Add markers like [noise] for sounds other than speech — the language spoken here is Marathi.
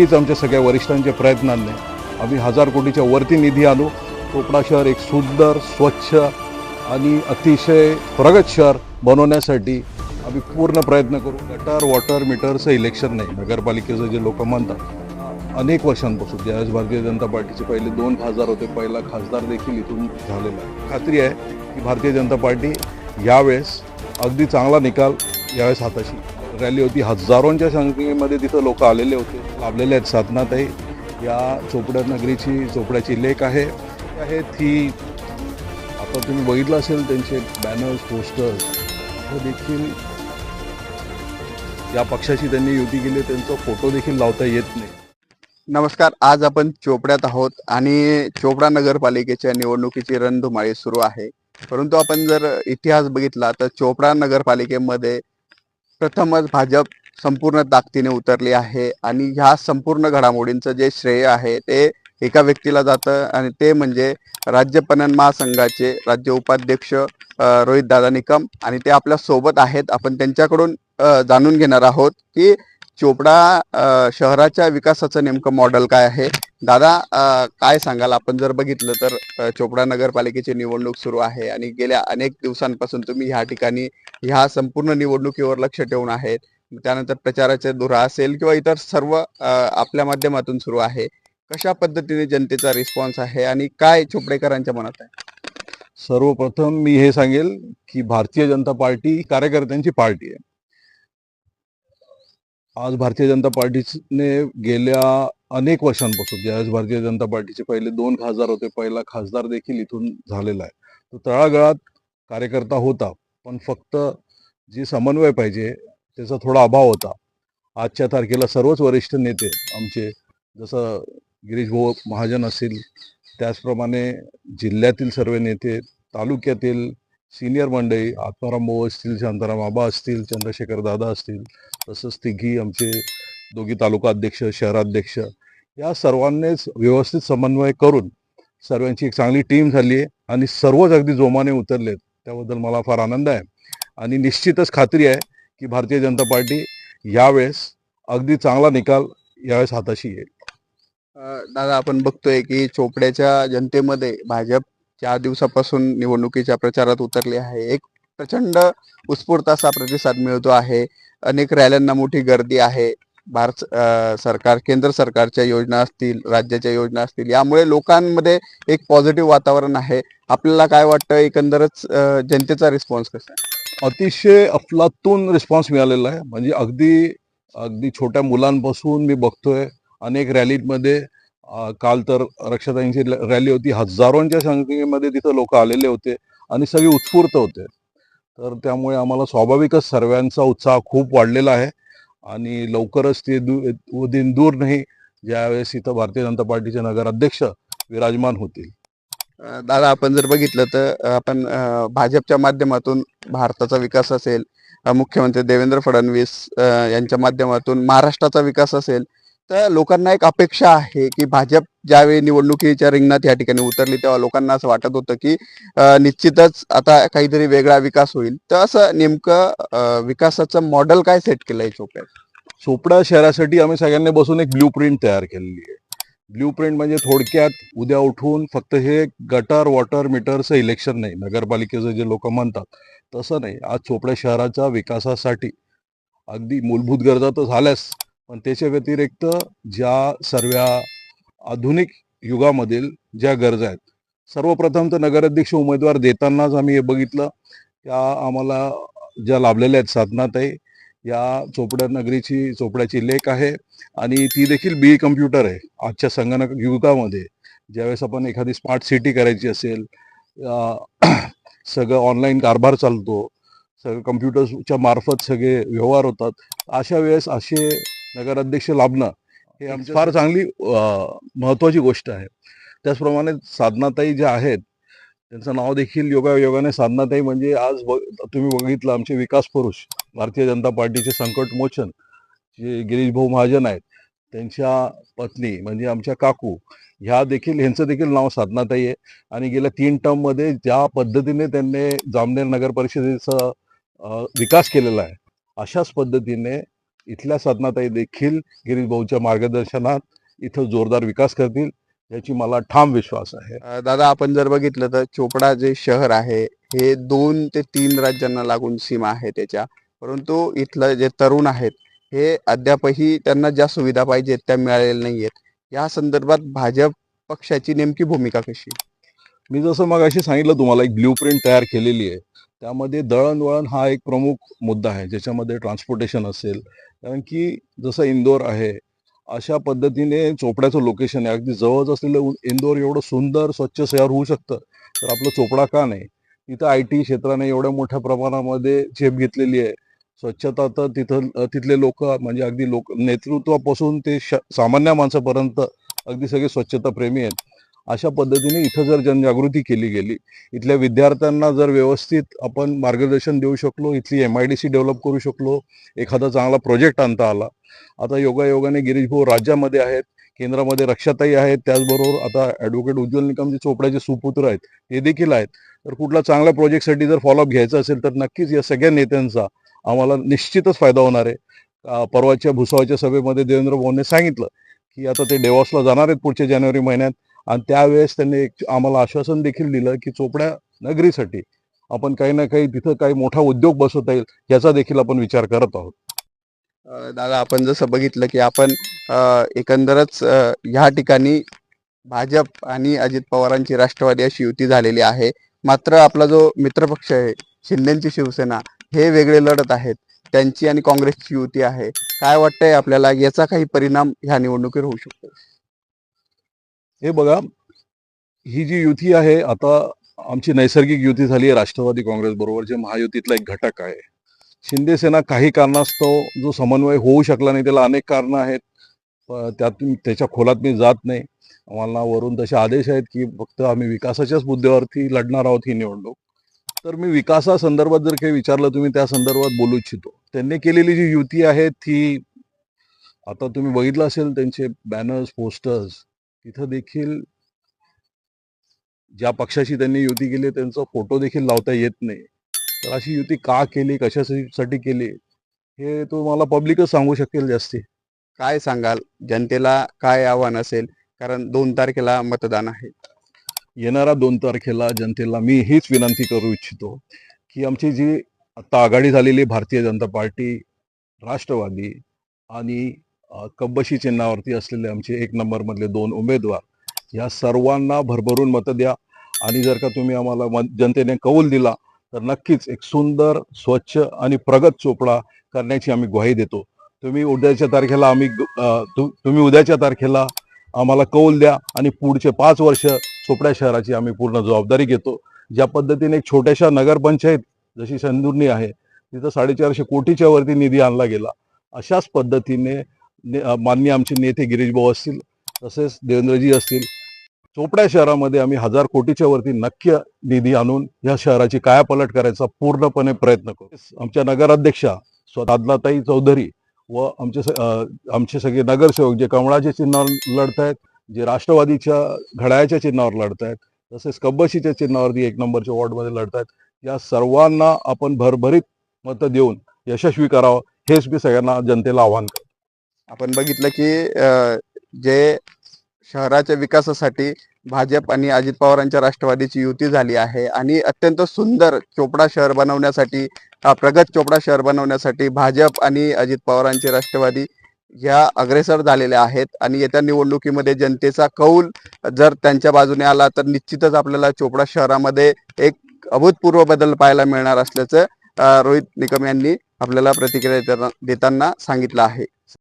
नक्कीच आमच्या सगळ्या वरिष्ठांच्या प्रयत्नांनी आम्ही हजार कोटीच्या वरती निधी आणू. कोकणा शहर एक सुंदर स्वच्छ आणि अतिशय प्रगत शहर बनवण्यासाठी आम्ही पूर्ण प्रयत्न करू. गटार वॉटर मीटरचं इलेक्शन नाही नगरपालिकेचं जे लोक म्हणतात. अनेक वर्षांपासून ज्यावेळेस भारतीय जनता पार्टीचे पहिले दोन खासदार होते. पहिला खासदार देखील इथून झालेला आहे. खात्री आहे की भारतीय जनता पार्टी यावेळेस अगदी चांगला निकाल यावेळेस हाताशी रॅली होती. हजारोंच्या संख्येमध्ये तिथं लोक आलेले होते. लाभलेले आहेत साधनाताई. या चोपड्या नगरीची चोपड्याची लेख आहे. आहेत ही आता तुम्ही बघितलं असेल त्यांचे बॅनर्स पोस्टर्स हे देखील या पक्षाशी त्यांनी युती केली. त्यांचा फोटो देखील लावता येत नाही. नमस्कार. आज आपण चोपड्यात आहोत आणि चोपडा नगरपालिकेच्या निवडणुकीची रणधुमाळी सुरू आहे. परंतु आपण जर इतिहास बघितला तर चोपडा नगरपालिकेमध्ये प्रथमच भाजप संपूर्ण ताकदीने उतरली आहे आणि ह्या संपूर्ण घडामोडींचं जे श्रेय आहे ते एका व्यक्तीला जातं आणि ते म्हणजे राज्य पणन महासंघाचे राज्य उपाध्यक्ष रोहित दादा निकम आणि ते आपल्यासोबत आहेत. आपण त्यांच्याकडून जाणून घेणार आहोत की चोपडा शहराच्या विकासाचं नेमकं मॉडेल काय आहे? दादा काय सांगाल? आपण जर बघितलं तर चोपडा नगरपालिकेची निवडणूक सुरू आहे आणि गेल्या अनेक दिवसांपासून तुम्ही ह्या ठिकाणी ह्या संपूर्ण निवडणुकीवर लक्ष ठेवून आहेत. त्यानंतर प्रचाराचे धुरा असेल किंवा इतर सर्व आपल्या माध्यमातून सुरू आहे. कशा पद्धतीने जनतेचा रिस्पॉन्स आहे आणि काय चोपडेकरांच्या मनात आहे? सर्वप्रथम मी हे सांगेल की भारतीय जनता पार्टी कार्यकर्त्यांची पार्टी आहे. आज भारतीय जनता पार्टीने गेल्या अनेक वर्षांपासून ज्यावेळेस भारतीय जनता पार्टीचे पहिले दोन खासदार होते पहिला खासदार देखील इथून झालेला आहे. तो तळागाळात कार्यकर्ता होता पण फक्त जी समन्वय पाहिजे त्याचा थोडा अभाव होता. आजच्या तारखेला सर्वच वरिष्ठ नेते आमचे जसं गिरीश भाऊ महाजन असतील त्याचप्रमाणे जिल्ह्यातील सर्व नेते तालुक्यातील सिनियर मंडळी आत्माराम भाऊ असतील शांताराम आबा असतील चंद्रशेखर दादा असतील तसंच तिघी आमचे दोघी तालुका अध्यक्ष शहराध्यक्ष या सर्वांनीच व्यवस्थित समन्वय करून सर्वांची एक चांगली टीम झाली आहे आणि सर्वच अगदी जोमाने उतरलेत. त्याबद्दल मला फार आनंद आहे. आणि निश्चितच खात्री आहे की भारतीय जनता पार्टी यावेळेस अगदी चांगला निकाल यावेळेस हाताशी येईल. दादा आपण बघतोय की चोपड्याच्या जनतेमध्ये भाजप चार दिवसापासून निवडणुकीच्या प्रचारात उतरले आहे. एक प्रचंड उत्स्फूर्त असा प्रतिसाद मिळतो आहे. अनेक रॅल्यांना मोठी गर्दी आहे. भारत सरकार केंद्र सरकारच्या योजना असतील राज्याच्या योजना असतील यामुळे लोकांमध्ये एक पॉझिटिव्ह वातावरण आहे. आपल्याला काय वाटतं? एकंदरच जनतेचा रिस्पॉन्स कसा आहे? अतिशय अफलातून रिस्पॉन्स मिळालेला आहे. म्हणजे अगदी अगदी छोट्या मुलांपासून मी बघतोय अनेक रॅलीमध्ये काल तर रक्षाताईंची रॅली होती. हजारोंच्या संख्येमध्ये तिथं लोक आलेले होते आणि सगळे उत्स्फूर्त होते. तर त्यामुळे आम्हाला स्वाभाविकच सर्वांचा उत्साह खूप वाढलेला आहे आणि लवकरच ते दू दिन दूर नाही ज्यावेळेस इथं भारतीय जनता पार्टीचे नगराध्यक्ष विराजमान होतील. दादा आपण जर बघितलं तर आपण भाजपच्या माध्यमातून भारताचा विकास असेल मुख्यमंत्री देवेंद्र फडणवीस यांच्या माध्यमातून महाराष्ट्राचा विकास असेल तर लोकांना एक अपेक्षा आहे की भाजप ज्यावेळी निवडणुकीच्या रिंगणात या ठिकाणी उतरली तेव्हा लोकांना असं वाटत होतं की निश्चितच आता काहीतरी वेगळा विकास होईल. तर असं नेमकं विकासाचं मॉडेल काय सेट केलंय चोपड्यात चोपडा शहरासाठी आम्ही सगळ्यांनी बसून एक ब्ल्यू प्रिंट तयार केलेली आहे. ब्ल्यू प्रिंट म्हणजे थोडक्यात उद्या उठून फक्त हे गटर वॉटर मीटरचं इलेक्शन नाही नगरपालिकेचं जे लोक म्हणतात तसं नाही. आज चोपडा शहराच्या विकासासाठी अगदी मूलभूत गरजा तर झाल्यास पण त्याच्या व्यतिरिक्त ज्या सर्व आधुनिक युगामधील ज्या गरजा आहेत सर्वप्रथम तर नगराध्यक्ष उमेदवार देतानाच आम्ही हे बघितलं. त्या आम्हाला ज्या लाभलेल्या आहेत साधनाताई या चोपड्या नगरीची चोपड्याची लेख आहे आणि ती देखील बी कम्प्युटर आहे. आजच्या संगणक युगामध्ये ज्यावेळेस आपण एखादी स्मार्ट सिटी करायची असेल [clears throat] सगळं ऑनलाईन कारभार चालतो सगळं कम्प्युटर्सच्या मार्फत सगळे व्यवहार होतात. अशा वेळेस असे नगराध्यक्ष लाभणं हे आमची फार चांगली महत्त्वाची गोष्ट आहे. त्याचप्रमाणे साधनाताई ज्या आहेत त्यांचं नाव देखील योगायोगाने साधनाताई म्हणजे आज ब तुम्ही बघितलं आमचे विकास पुरुष भारतीय जनता पार्टीचे संकट मोचन जे गिरीश भाऊ महाजन आहेत त्यांच्या पत्नी म्हणजे आमच्या काकू ह्या देखील ह्यांचं देखील नाव साधनाताई आहे. आणि गेल्या तीन टर्ममध्ये ज्या पद्धतीने त्यांनी जामनेर नगर परिषदेचा विकास केलेला आहे अशाच पद्धतीने इथल्या साधनाताई देखील गिरीश भाऊच्या मार्गदर्शनात इथं जोरदार विकास करतील याची मला ठाम विश्वास आहे. दादा आपण जर बघितलं तर चोपडा जे शहर आहे हे दोन ते तीन राज्यांना लागून सीमा आहे त्याच्या. परंतु इथलं जे तरुण आहेत हे अद्यापही त्यांना ज्या सुविधा पाहिजेत त्या मिळालेल्या नाहीयेत. या संदर्भात भाजप पक्षाची नेमकी भूमिका कशी? मी जसं मग अशी सांगितलं तुम्हाला एक ब्ल्यू प्रिंट तयार केलेली आहे. त्यामध्ये दळणवळण हा एक प्रमुख मुद्दा आहे ज्याच्यामध्ये ट्रान्सपोर्टेशन असेल कारण की जसं इंदोर आहे अशा पद्धतीने चोपड्याचं लोकेशन आहे. अगदी जवळच असलेलं इंदोर एवढं सुंदर स्वच्छ शहर होऊ शकतं. तर आपलं चोपडा का नाही? तिथं आय टी क्षेत्राने एवढ्या मोठ्या प्रमाणामध्ये झेप घेतलेली आहे. स्वच्छता तर तिथं तिथले लोक म्हणजे अगदी लोक नेतृत्वापासून ते श सामान्य माणसापर्यंत अगदी सगळे स्वच्छता प्रेमी आहेत. अशा पद्धतीने इथं जर जनजागृती केली गेली इथल्या विद्यार्थ्यांना जर व्यवस्थित आपण मार्गदर्शन देऊ शकलो इथली M I D C develop करू शकलो एखादा चांगला प्रोजेक्ट आणता आला. आता योगायोगाने गिरीश भाऊ राज्यामध्ये आहेत केंद्रामध्ये रक्षाताई आहेत त्याचबरोबर आता ॲडव्होकेट उज्ज्वल निकमजे चोपड्याचे सुपुत्र आहेत हे देखील आहेत. तर कुठला चांगल्या प्रोजेक्टसाठी जर फॉलोअप घ्यायचा असेल तर नक्कीच या सगळ्या नेत्यांचा आम्हाला निश्चितच फायदा होणार आहे. परवाच्या भुसावाच्या सभेमध्ये देवेंद्र भाऊने सांगितलं की आता ते डेवॉसला जाणार आहेत पुढच्या जानेवारी महिन्यात. आणि त्यावेळेस त्यांनी एक आम्हाला आश्वासन देखील दिलं की चोपड्या नगरीसाठी आपण काही ना काही तिथं काही मोठा उद्योग बसवता येईल याचा देखील आपण विचार करत आहोत. दादा आपण जसं बघितलं की आपण एकंदरच ह्या ठिकाणी भाजप आणि अजित पवारांची राष्ट्रवादी अशी युती झालेली आहे. मात्र आपला जो मित्रपक्ष आहे शिंदेची शिवसेना हे वेगळे लढत आहेत. त्यांची आणि काँग्रेसची युती आहे. काय वाटतंय आपल्याला? याचा काही परिणाम ह्या निवडणुकीवर होऊ शकतो. हे बघा ही जी युती आहे आता आमची नैसर्गिक युती झाली आहे राष्ट्रवादी काँग्रेस बरोबर जे महायुतीतला एक घटक आहे. शिंदे सेना काही कारणास्तव जो समन्वय होऊ शकला नाही त्याला अनेक कारणं आहेत. त्यात त्याच्या खोलात मी जात नाही. आम्हाला वरून तसे आदेश आहेत की फक्त आम्ही विकासाच्याच मुद्द्यावरती लढणार आहोत ही निवडणूक. तर मी विकासासंदर्भात जर काही विचारलं तुम्ही त्या संदर्भात बोलू इच्छितो. त्यांनी केलेली जी युती आहे ती आता तुम्ही बघितलं असेल त्यांचे बॅनर्स पोस्टर्स तिथं देखील ज्या पक्षाशी त्यांनी युती केली त्यांचा फोटो देखील लावता येत नाही. तर अशी युती का केली कशासाठी केली हे तो मला पब्लिकच सांगू शकेल जास्ती. काय सांगाल? जनतेला काय आव्हान असेल? कारण दोन तारखेला मतदान आहे. येणाऱ्या दोन तारखेला जनतेला मी हीच विनंती करू इच्छितो की आमची जी आता आघाडी झालेली भारतीय जनता पार्टी राष्ट्रवादी आणि कब्बशी चिन्हावरती असलेले आमचे एक नंबरमधले दोन उमेदवार या सर्वांना भरभरून मतं द्या. आणि जर का तुम्ही आम्हाला जनतेने कौल दिला तर नक्कीच एक सुंदर स्वच्छ आणि प्रगत चोपडा करण्याची आम्ही ग्वाही देतो. तुम्ही उद्याच्या तारखेला आम्ही तु- तुम्ही उद्याच्या तारखेला आम्हाला कौल द्या आणि पुढचे पाच वर्ष चोपड्या शहराची आम्ही पूर्ण जबाबदारी घेतो. ज्या पद्धतीने एक छोट्याशा नगरपंचायत जशी संदुर्णी आहे तिथं साडेचारशे कोटीच्या वरती निधी आणला गेला अशाच पद्धतीने ने- माननीय आमचे नेते गिरीश भाऊ असतील तसेच देवेंद्रजी असतील चोपड्या शहरामध्ये आम्ही हजार कोटीच्या वरती नक्की निधी आणून या शहराची कायापलट करायचा पूर्णपणे प्रयत्न करू. आमच्या नगराध्यक्षा स्वतःताई चौधरी व आमचे स- आमचे सगळे नगरसेवक जे कमळाच्या चिन्हावर लढत आहेत जे राष्ट्रवादीच्या घड्याळाच्या चिन्हावर लढत आहेत तसेच कब्बशीच्या चिन्हावरती एक नंबरच्या वॉर्डमध्ये लढत आहेत या सर्वांना आपण भरभरीत मतं देऊन यशस्वी करावं हेच मी सगळ्यांना जनतेला आव्हान करतो. आपण बघितलं की जे शहराच्या विकासासाठी भाजप आणि अजित पवारांच्या राष्ट्रवादीची युती झाली आहे आणि अत्यंत सुंदर चोपडा शहर बनवण्यासाठी प्रगत चोपडा शहर बनवण्यासाठी भाजप आणि अजित पवारांचे राष्ट्रवादी या अग्रेसर झालेल्या आहेत आणि येत्या निवडणुकीमध्ये जनतेचा कौल जर त्यांच्या बाजूने आला तर निश्चितच आपल्याला चोपडा शहरामध्ये एक अभूतपूर्व बदल पाहायला मिळणार असल्याचं रोहित निकम यांनी आपल्याला प्रतिक्रिया देताना- देताना सांगितलं आहे.